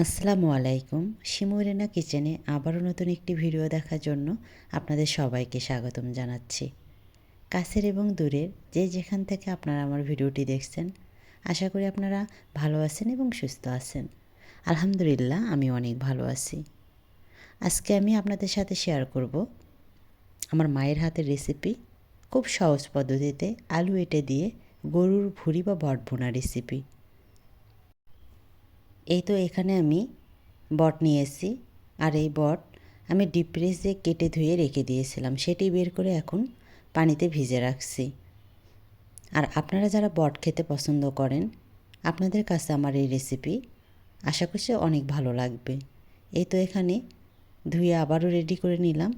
আসসালামু আলাইকুম। শিমুরেনা কিচেনে আবারও নতুন একটি ভিডিও দেখার জন্য আপনাদের সবাইকে স্বাগতম জানাচ্ছি। কাছের এবং দূরের যে যেখান থেকে আপনারা আমার ভিডিওটি দেখছেন, আশা করি আপনারা ভালো আছেন এবং সুস্থ আছেন। আলহামদুলিল্লাহ, আমি অনেক ভালো আছি। আজকে আমি আপনাদের সাথে শেয়ার করব আমার মায়ের হাতের রেসিপি খুব সহজ পদ্ধতিতে আলু এটে দিয়ে গরুর ভুড়ি বা বট ভুনা রেসিপি এই তো এখানে আমি বট নিয়ে এসেছি। আর এই বট আমি ডিপ কেটে ধুয়ে রেখে দিয়েছিলাম। সেটি বের করে এখন পানিতে ভিজে রাখছি। আর আপনারা যারা বট খেতে পছন্দ করেন, আপনাদের কাছে আমার এই রেসিপি আশা করছি অনেক ভালো লাগবে। এই তো এখানে ধুয়ে আবারও রেডি করে নিলাম।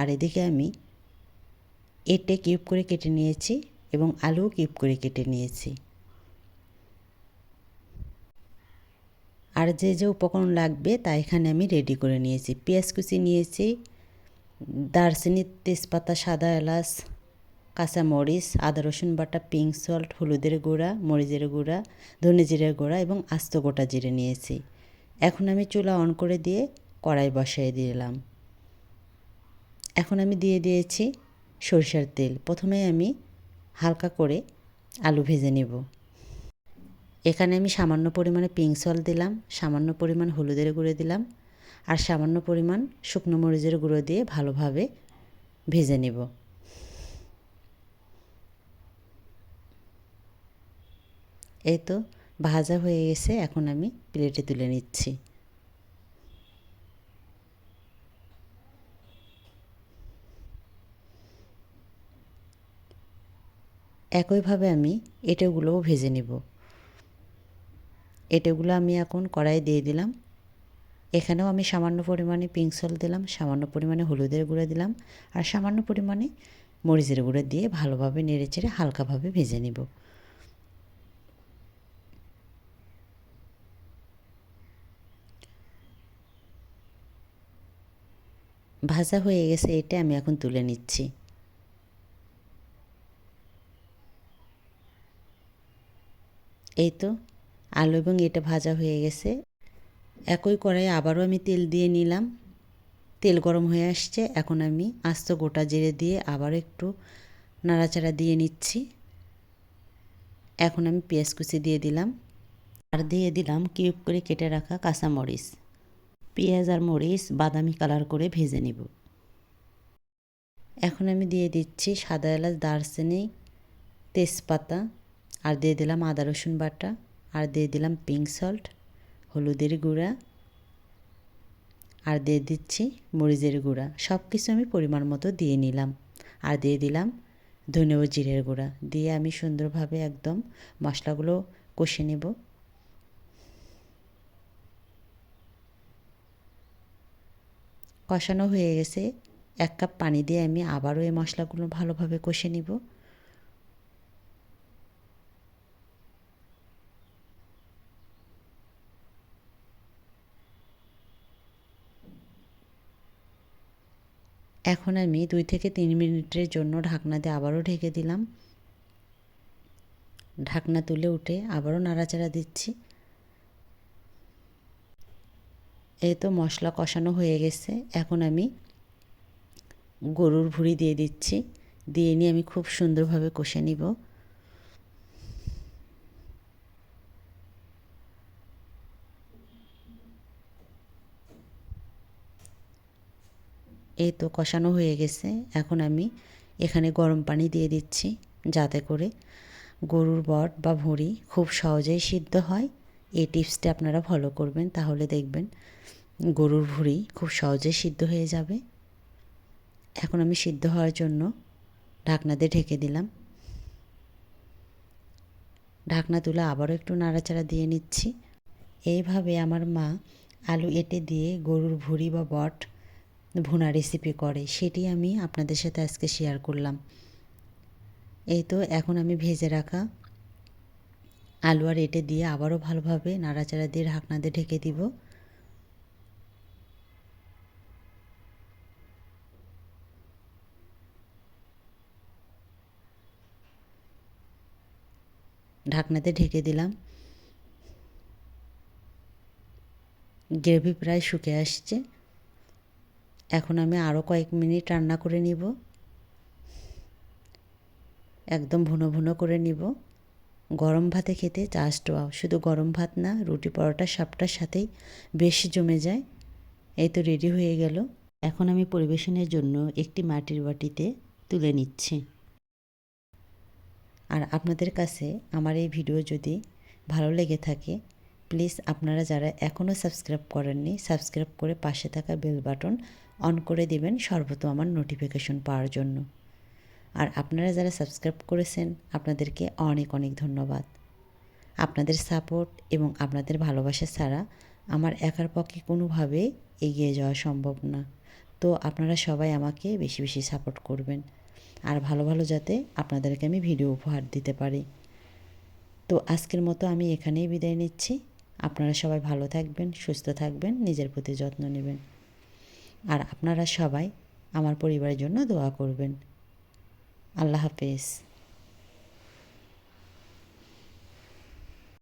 আর এদিকে আমি এটে কিউব করে কেটে নিয়েছি এবং আলুও কিউব করে কেটে নিয়েছি। আর যে যে উপকরণ লাগবে তা এখানে আমি রেডি করে নিয়েছি। পেঁয়াজ কুচি নিয়েছি, দারচিনি, তেজপাতা, সাদা এলাচ, কাঁচামরিচ, আদা, রসুন বাটা পিঙ্ক সল্ট হলুদের গুঁড়া, মরিচের গুঁড়া, ধনে জিরের গুঁড়া এবং আস্ত গোটা জিরে নিয়েছি। এখন আমি চুলা অন করে দিয়ে কড়াই বসাই দিলাম। এখন আমি দিয়ে দিয়েছি সরিষার তেল। প্রথমে আমি হালকা করে আলু ভেজে নেব। এখানে আমি সামান্য পরিমাণে পিঙ্ক সল্ট দিলাম, সামান্য পরিমাণ হলুদের গুঁড়ো দিলাম, আর সামান্য পরিমাণ শুকনো মরিচের গুঁড়ো দিয়ে ভালোভাবে ভেজে নেব। এই তো ভাজা হয়ে গেছে, এখন আমি প্লেটে তুলে নিচ্ছি। একইভাবে আমি এটাগুলোও ভেজে নেব। এটাগুলো আমি এখন কড়াই দিয়ে দিলাম। এখানেও আমি সামান্য পরিমাণে পিঙ্ক সল দিলাম, সামান্য পরিমাণে হলুদের গুঁড়ো দিলাম আর সামান্য পরিমাণে মরিচের গুঁড়ো দিয়ে ভালোভাবে নেড়ে চেড়ে হালকাভাবে ভেজে নিব। ভাজা হয়ে গেছে, এটা আমি এখন তুলে নিচ্ছি। এই তো আলু এবং এটা ভাজা হয়ে গেছে। একই কড়াই আবারও আমি তেল দিয়ে নিলাম। তেল গরম হয়ে আসছে। এখন আমি আস্ত গোটা জিরে দিয়ে আবার একটু নাড়াচাড়া দিয়ে নিচ্ছি। এখন আমি পেঁয়াজ কুচি দিয়ে দিলাম। আর দিয়ে দিলাম কিউব করে কেটে রাখা কাঁচা মরিচ পেঁয়াজ আর মরিচ বাদামি কালার করে ভেজে নেব। এখন আমি দিয়ে দিচ্ছি সাদা এলাচ, দারচিনি, তেজপাতা। আর দিয়ে দিলাম আদা, রসুন বাটা। আর দিয়ে দিলাম পিঙ্ক সল্ট হলুদের গুঁড়া আর দিয়ে দিচ্ছি মরিচের গুঁড়া। সব কিছু আমি পরিমাণ মতো দিয়ে নিলাম। আর দিয়ে দিলাম ধনে ও জিরের গুঁড়া। দিয়ে আমি সুন্দরভাবে একদম মশলাগুলো কষে নেব। কষানো হয়ে গেছে। এক কাপ পানি দিয়ে আমি আবারও এই মশলাগুলো ভালোভাবে কষে নিব। এখন আমি দুই থেকে তিন মিনিটের জন্য ঢাকনা দিয়ে আবারও ঢেকে দিলাম। ঢাকনা তুলে উঠে আবারও নাড়াচাড়া দিচ্ছি। এই তো মশলা কষানো হয়ে গেছে। এখন আমি গরুর ভুড়ি দিয়ে দিচ্ছি। দিয়ে নিয়ে আমি খুব সুন্দরভাবে কষে নিব। এই তো কষানো হয়ে গেছে। এখন আমি এখানে গরম পানি দিয়ে দিচ্ছি যাতে করে গরুর বট বা ভুঁড়ি খুব সহজেই সিদ্ধ হয়। এই টিপসটা আপনারা ফলো করবেন, তাহলে দেখবেন গরুর ভুঁড়ি খুব সহজেই সিদ্ধ হয়ে যাবে। এখন আমি সিদ্ধ হওয়ার জন্য ঢাকনা দিয়ে ঢেকে দিলাম। ঢাকনা তুলে আবারও একটু নাড়াচাড়া দিয়ে নিচ্ছি। এইভাবে আমার মা আলু এঁটে দিয়ে গরুর ভুঁড়ি বা বট ভুনা রেসিপি করে, সেটি আমি আপনাদের সাথে আজকে শেয়ার করলাম। এই তো, এখন আমি ভেজে রাখা আলু আর এটে দিয়ে আবারও ভালোভাবে নাড়াচাড়া দিয়ে ঢাকনা দিয়ে ঢেকে দিব। ঢাকনাতে ঢেকে দিলাম। গ্রেভি প্রায় শুকে আসছে। এখন আমি আরও কয়েক মিনিট রান্না করে নিব। একদম ভুনো ভুনো করে নিব। গরম ভাতে খেতে জাস্ট ওয়াও শুধু গরম ভাত না, রুটি পরোটা সবটার সাথেই বেশি জমে যায়। এই তো রেডি হয়ে গেল। এখন আমি পরিবেশনের জন্য একটি মাটির বাটিতে তুলে নিচ্ছি। আর আপনাদের কাছে আমার এই ভিডিও যদি ভালো লেগে থাকে প্লিজ আপনারা যারা এখনও সাবস্ক্রাইব করেননি সাবস্ক্রাইব করে পাশে থাকা বেল বাটন অন করে দেবেন সর্বত আমার নোটিফিকেশন পাওয়ার জন্য। আর আপনারা যারা সাবস্ক্রাইব করেছেন, আপনাদেরকে অনেক অনেক ধন্যবাদ। আপনাদের সাপোর্ট এবং আপনাদের ভালোবাসা ছাড়া আমার একার পক্ষে কোনোভাবে এগিয়ে যাওয়া সম্ভব না। তো আপনারা সবাই আমাকে বেশি বেশি সাপোর্ট করবেন। আর ভালো ভালো যাতে আপনাদেরকে আমি ভিডিও উপহার দিতে পারি। তো আজকের মতো আমি এখানেই বিদায় নিচ্ছি। আপনারা সবাই ভালো থাকবেন, সুস্থ থাকবেন, নিজের প্রতি যত্ন নেবেন। আর আপনারা সবাই আমার পরিবারের জন্য দোয়া করবেন। আল্লাহ হাফেজ।